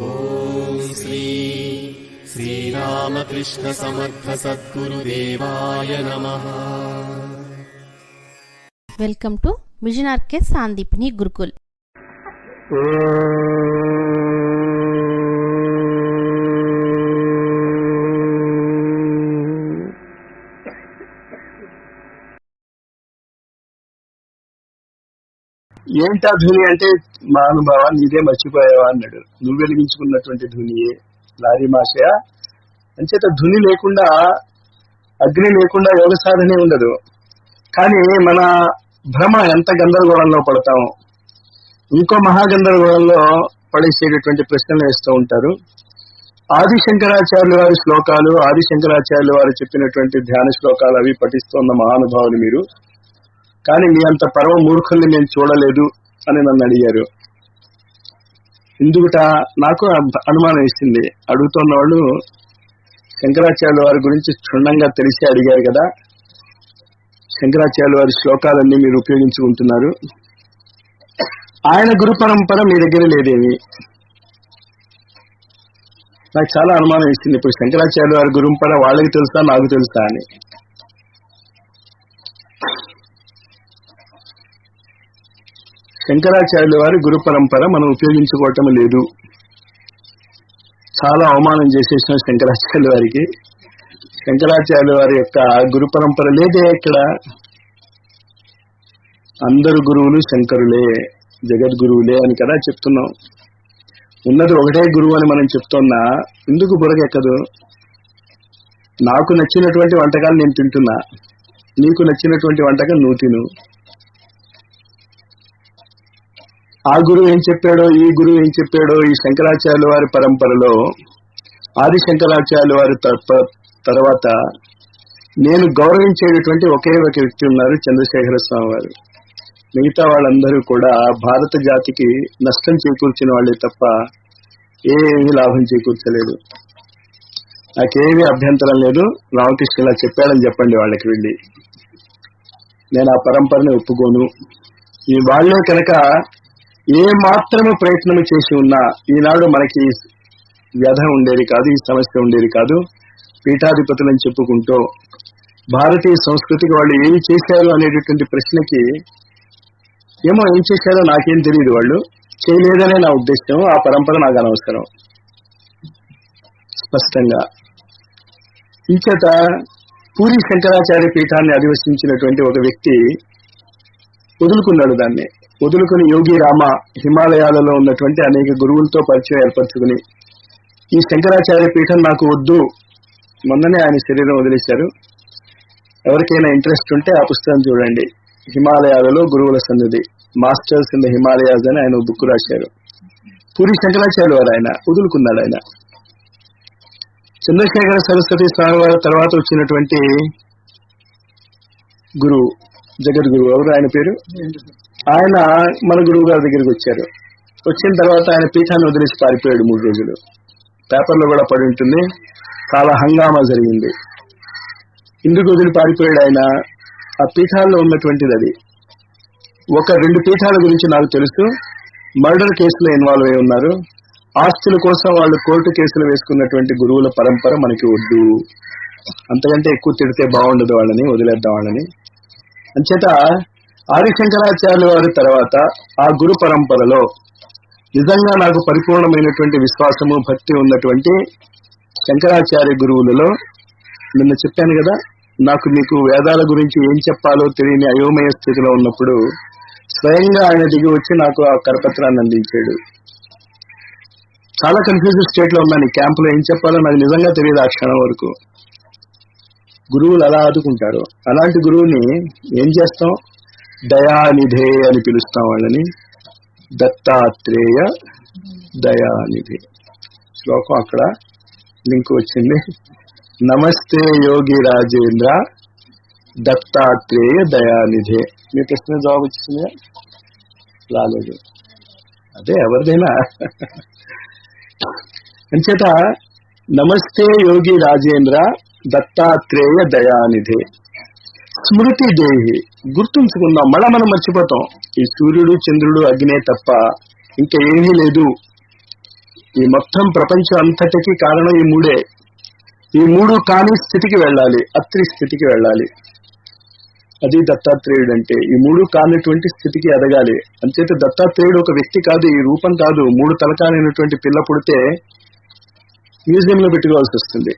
ॐ श्री श्रीरामकृष्णसमर्थसद्गुरुदेवाय नमः welcome to mission RK Sandipani Gurukul ఏంటా ధుని అంటే మహానుభావ నీదే మర్చిపోయావా అన్నాడు. నువ్వు వెలిగించుకున్నటువంటి ధునియే లారీ మాషయ అంచేత ధుని లేకుండా అగ్ని లేకుండా యోగ సాధనే ఉండదు. కానీ మన భ్రమ ఎంత గందరగోళంలో పడతాము ఇంకో మహాగందరగోళంలో పడేసేటటువంటి ప్రశ్నలు వేస్తూ ఉంటారు. ఆది శంకరాచార్యుల వారి శ్లోకాలు ఆది శంకరాచార్యుల వారు చెప్పినటువంటి ధ్యాన శ్లోకాలు అవి పఠిస్తున్న మహానుభావులు మీరు. కానీ మీ అంత పరమ మూర్ఖుల్ని నేను చూడలేదు అని నన్ను అడిగారు. ఎందుకుట నాకు అనుమానం ఇస్తుంది అడుగుతున్న వాళ్ళు శంకరాచార్యుల వారి గురించి క్షుణ్ణంగా తెలిసి అడిగారు కదా. శంకరాచార్యుల వారి శ్లోకాలన్నీ మీరు ఉపయోగించుకుంటున్నారు. ఆయన గురు పరంపర మీ దగ్గర లేదేమి? నాకు చాలా అనుమానం ఇస్తుంది ఇప్పుడు శంకరాచార్యుల వారి గురుంపర వాళ్ళకి తెలుసా? నాకు తెలుసా అని. శంకరాచార్యుల వారి గురు పరంపర మనం ఉపయోగించుకోవటం లేదు. చాలా అవమానం చేసేసిన శంకరాచార్యుల వారికి. శంకరాచార్యుల వారి యొక్క గురు పరంపర లేదే ఇక్కడ. అందరు గురువులు శంకరులే జగద్గురువులే అని కదా చెప్తున్నాం. ఉన్నది ఒకటే గురువు అని మనం చెప్తున్నా ఎందుకు బురగెక్కదు నాకు నచ్చినటువంటి వంటకాలు నేను తింటున్నా. నీకు నచ్చినటువంటి వంటకం నువ్వు తిను. ఆ గురువు ఏం చెప్పాడో ఈ గురువు ఏం చెప్పాడో ఈ శంకరాచార్యుల వారి పరంపరలో ఆది శంకరాచార్యుల వారి తర్వాత నేను గౌరవించేటటువంటి ఒకే ఒక వ్యక్తి ఉన్నారు చంద్రశేఖర స్వామి వారు. మిగతా వాళ్ళందరూ కూడా భారత జాతికి నష్టం చేకూర్చిన వాళ్ళే తప్ప ఏమీ లాభం చేకూర్చలేదు. నాకేమీ అభ్యంతరం లేదు. రామకృష్ణ ఇలా చెప్పాడని చెప్పండి వాళ్ళకి వెళ్ళి. నేను ఆ పరంపరని ఒప్పుకోను. ఈ వాళ్ళే కనుక ఏ మాత్రము ప్రయత్నం చేసి ఉన్నా ఈనాడు మనకి వ్యధ ఉండేది కాదు ఈ సమస్య ఉండేది కాదు. పీఠాధిపతులని చెప్పుకుంటూ భారతీయ సంస్కృతికి వాళ్ళు ఏమి చేశారు అనేటటువంటి ప్రశ్నకి ఏమో ఏం చేశారో నాకేం తెలియదు వాళ్ళు. చేయలేదనే నా ఉద్దేశం ఆ పరంపర నాకు అనవసరం. స్పష్టంగా. ఇంచేత పూరి శంకరాచార్య పీఠాన్ని అధివసించినటువంటి ఒక వ్యక్తి వదులుకున్నాడు దాన్ని. వదులుకుని యోగి రామ హిమాలయాలలో ఉన్నటువంటి అనేక గురువులతో పరిచయం ఏర్పరచుకుని ఈ శంకరాచార్య పీఠం నాకు వద్దు మొన్ననే ఆయన శరీరం వదిలేశారు. ఎవరికైనా ఇంట్రెస్ట్ ఉంటే ఆ పుస్తకం చూడండి. హిమాలయాలలో గురువుల సన్నిధి మాస్టర్స్ ఇన్ ద హిమాలయాస్ అని ఆయన బుక్ రాశారు. పూరి శంకరాచార్యులు వారు ఆయన వదులుకున్నాడు ఆయన. చంద్రశేఖర సరస్వతి స్వామి వారి తర్వాత వచ్చినటువంటి గురువు జగద్గురువు ఎవరు ఆయన పేరు? ఆయన మన గురువు గారి దగ్గరికి వచ్చారు. వచ్చిన తర్వాత ఆయన పీఠాన్ని వదిలేసి పారిపోయాడు మూడు రోజులు. పేపర్లో కూడా పడి ఉంటుంది. చాలా హంగామా జరిగింది. ఇందుకు వదిలి పారిపోయాడు ఆయన. ఆ పీఠాల్లో ఉన్నటువంటిది అది. ఒక రెండు పీఠాల గురించి నాకు తెలుసు. మర్డర్ కేసులో ఇన్వాల్వ్ అయి ఉన్నారు. ఆస్తుల కోసం వాళ్ళు కోర్టు కేసులు వేసుకున్నటువంటి గురువుల పరంపర మనకి వద్దు. అంతకంటే ఎక్కువ తిడితే బాగుండదు వాళ్ళని వదిలేద్దాం వాళ్ళని. అంచేత ఆదిశంకరాచార్యుల వారి తర్వాత ఆ గురు పరంపరలో నిజంగా నాకు పరిపూర్ణమైనటువంటి విశ్వాసము భక్తి ఉన్నటువంటి శంకరాచార్య గురువులలో నిన్న చెప్పాను కదా నాకు మీకు వేదాల గురించి ఏం చెప్పాలో తెలియని అయోమయ స్థితిలో ఉన్నప్పుడు స్వయంగా ఆయన దిగి వచ్చి నాకు ఆ కరపత్రాన్ని అందించాడు. చాలా కన్ఫ్యూజన్ స్టేట్లో ఉన్నాను క్యాంప్ క్యాంపులో ఏం చెప్పాలో నాకు నిజంగా తెలియదు ఆ క్షణం వరకు. గురువులు అలా ఆదుకుంటారు. అలాంటి గురువుని ఏం చేస్తాం? దయానిధే అని పిలుస్తాం వాళ్ళని. దత్తాత్రేయ దయానిధి. శ్లోకం అక్కడ లింక్ వచ్చింది. నమస్తే యోగి రాజేంద్ర దత్తాత్రేయ దయానిధే. మీ ప్రశ్న జవాబు వచ్చిందా? రాలేదు. అదే ఎవరిదైనా. అంచేత నమస్తే యోగి రాజేంద్ర దత్తాత్రేయ దయానిధే. స్మృతి దేహి గుర్తుంచుకుందాం మళ్ళా మనం మర్చిపోతాం. ఈ సూర్యుడు చంద్రుడు అగ్నే తప్ప ఇంకా ఏమీ లేదు. ఈ మొత్తం ప్రపంచం అంతటికి కారణం ఈ మూడే. ఈ మూడు కాని స్థితికి వెళ్ళాలి అత్రి స్థితికి వెళ్ళాలి. అది దత్తాత్రేయుడు అంటే ఈ మూడు కానిటువంటి స్థితికి ఎదగాలి. అంచేత దత్తాత్రేయుడు ఒక వ్యక్తి కాదు ఈ రూపం కాదు. మూడు తలకాలైనటువంటి పిల్ల పుడితే మ్యూజియంలో పెట్టుకోవాల్సి వస్తుంది.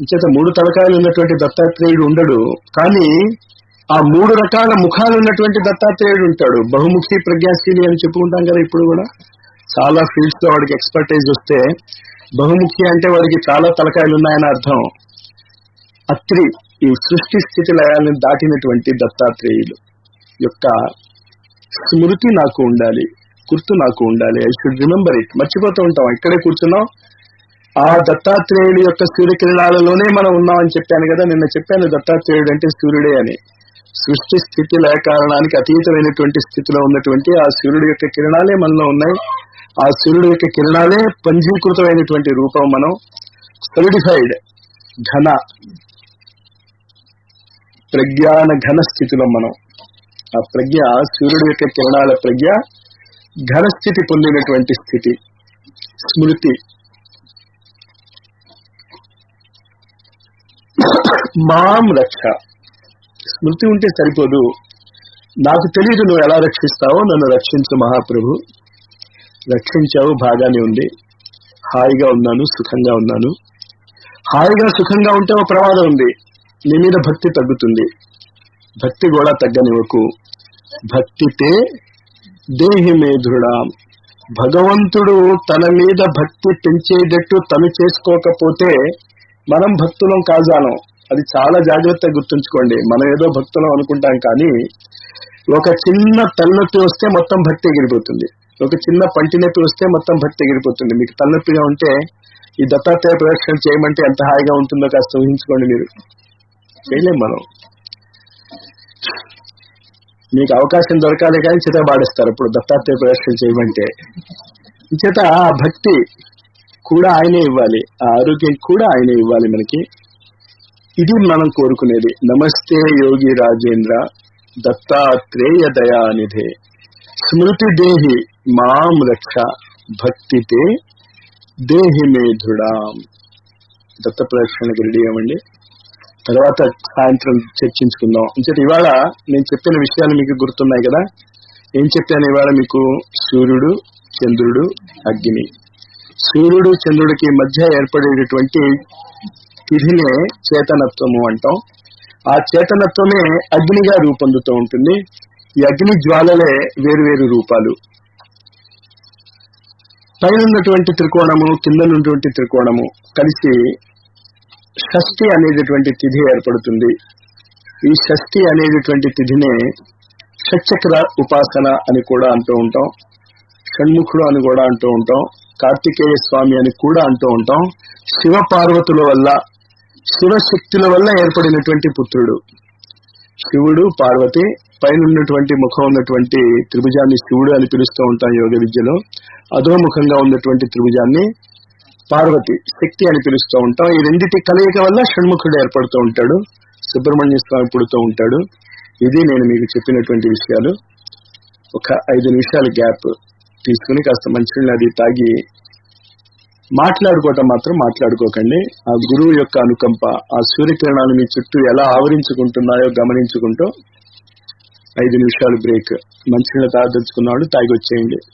ఇచ్చేత మూడు తలకాయలు ఉన్నటువంటి దత్తాత్రేయుడు ఉండడు. కానీ ఆ మూడు రకాల ముఖాలు ఉన్నటువంటి దత్తాత్రేయుడు ఉంటాడు. బహుముఖి ప్రజ్ఞాశీలి అని చెప్పుకుంటాం కదా ఇప్పుడు కూడా. చాలా ఫీల్డ్స్లో వాడికి ఎక్స్పర్టైజ్ వస్తే బహుముఖి అంటే వాడికి చాలా తలకాయలు ఉన్నాయని అర్థం. అత్రి ఈ సృష్టి స్థితి లయాలను దాటినటువంటి దత్తాత్రేయులు. యొక్క స్మృతి నాకు ఉండాలి గుర్తు నాకు ఉండాలి. ఐ షుడ్ రిమెంబర్ ఇట్ మర్చిపోతూ ఉంటాం. ఇక్కడే కూర్చున్నాం. ఆ దత్తాత్రేయుడి యొక్క సూర్యకిరణాలలోనే మనం ఉన్నామని చెప్పాను కదా నిన్న చెప్పాను దత్తాత్రేయుడు అంటే సూర్యుడే అని. సృష్టి స్థితి లేకారణానికి అతీతమైనటువంటి స్థితిలో ఉన్నటువంటి ఆ సూర్యుడి యొక్క కిరణాలే మనలో ఉన్నాయి. ఆ సూర్యుడి యొక్క కిరణాలే పంజీకృతమైనటువంటి రూపం మనం. సొలిడిఫైడ్ ఘన ప్రజ్ఞాన ఘన స్థితిలో మనం. ఆ ప్రజ్ఞ సూర్యుడి యొక్క కిరణాల ప్రజ్ఞ ఘనస్థితి పొందినటువంటి స్థితి. స్మృతి మాం రక్ష. స్మృతి ఉంటే సరిపోదు. నాకు తెలియదు నువ్వు ఎలా రక్షిస్తావో నన్ను రక్షించు మహాప్రభు. రక్షించావు బాగానే ఉంది. హాయిగా ఉన్నాను సుఖంగా ఉన్నాను. హాయిగా సుఖంగా ఉంటే ఒక ప్రమాదం ఉంది. నీ మీద భక్తి తగ్గుతుంది. భక్తి కూడా తగ్గనివ్వకు. భక్తితే దేహి మేధుడా భగవంతుడు తన మీద భక్తి పెంచేటట్టు తను చేసుకోకపోతే మనం భక్తులం కాజాలం. అది చాలా జాగ్రత్తగా గుర్తుంచుకోండి. మనం ఏదో భక్తులం అనుకుంటాం కానీ ఒక చిన్న తలనొప్పి వస్తే మొత్తం భక్తి ఎగిరిపోతుంది. ఒక చిన్న పంటి నొప్పి వస్తే మొత్తం భక్తి ఎగిరిపోతుంది. మీకు తలనొప్పిగా ఉంటే ఈ దత్తాత్రేయ ప్రదక్షిణ చేయమంటే ఎంత హాయిగా ఉంటుందో కాస్త ఊహించుకోండి మీరు. చేయలేం మనం. మీకు అవకాశం దొరకాలి కానీ చేత పాడేస్తారు. ఇప్పుడు దత్తాత్రేయ ప్రదర్శన చేయమంటే. చేత ఆ భక్తి కూడా ఆయనే ఇవ్వాలి. ఆ ఆరోగ్యం కూడా ఆయనే ఇవ్వాలి మనకి. ఇది మనం కోరుకునేది. నమస్తే యోగి రాజేంద్ర. దత్తాత్రేయ దయానిధే. స్మృతి దేహి మాం రక్ష. భక్తితే దేహి మేధుడాం. దత్త ప్రదక్షిణకి రెడీ అవ్వండి. తర్వాత సాయంత్రం చర్చించుకుందాం. అంటే ఇవాళ నేను చెప్పిన విషయాలు మీకు గుర్తున్నాయి కదా? ఏం చెప్పాను ఇవాళ మీకు? సూర్యుడు చంద్రుడు అగ్ని. సూర్యుడు చంద్రుడికి మధ్య ఏర్పడేటటువంటి తిథినే చేతనత్వము అంటాం. ఆ చేతనత్వమే అగ్నిగా రూపొందుతూ ఉంటుంది. ఈ అగ్ని జ్వాలలే వేరువేరు రూపాలు. పైన ఉన్నటువంటి త్రికోణము కింద ఉన్నటువంటి త్రికోణము కలిసి షష్ఠి అనేటటువంటి తిథి ఏర్పడుతుంది. ఈ షష్ఠి అనేటటువంటి తిథినే షట్చక్ర ఉపాసన అని కూడా అంటూ ఉంటాం. షణ్ముఖుడు అని కూడా అంటూ ఉంటాం. కార్తికేయ స్వామి అని కూడా అంటూ ఉంటాం. శివ పార్వతుల వల్ల శివశక్తుల వల్ల ఏర్పడినటువంటి పుత్రుడు. శివుడు పార్వతి పైన ఉన్నటువంటి ముఖం ఉన్నటువంటి త్రిభుజాన్ని శివుడు అని పిలుస్తూ ఉంటాం యోగ విద్యలో. అధోముఖంగా ఉన్నటువంటి త్రిభుజాన్ని పార్వతి శక్తి అని పిలుస్తూ ఉంటాం. ఈ రెండింటి కలయిక వల్ల షణ్ముఖుడు ఏర్పడుతూ ఉంటాడు సుబ్రహ్మణ్య స్వామి పుడుతూ ఉంటాడు. ఇది నేను మీకు చెప్పినటువంటి విషయాలు. ఒక ఐదు నిమిషాల గ్యాప్ తీసుకుని కాస్త మంచినీళ్ళు అది తాగి మాట్లాడుకోవటం మాత్రం మాట్లాడుకోకండి. ఆ గురువు యొక్క అనుకంప ఆ సూర్యకిరణాలు మీ చుట్టూ ఎలా ఆవరించుకుంటున్నాయో గమనించుకుంటూ ఐదు నిమిషాలు బ్రేక్. మంచినీళ్ళు తాగదలుచుకున్నాడు తాగి వచ్చేయండి.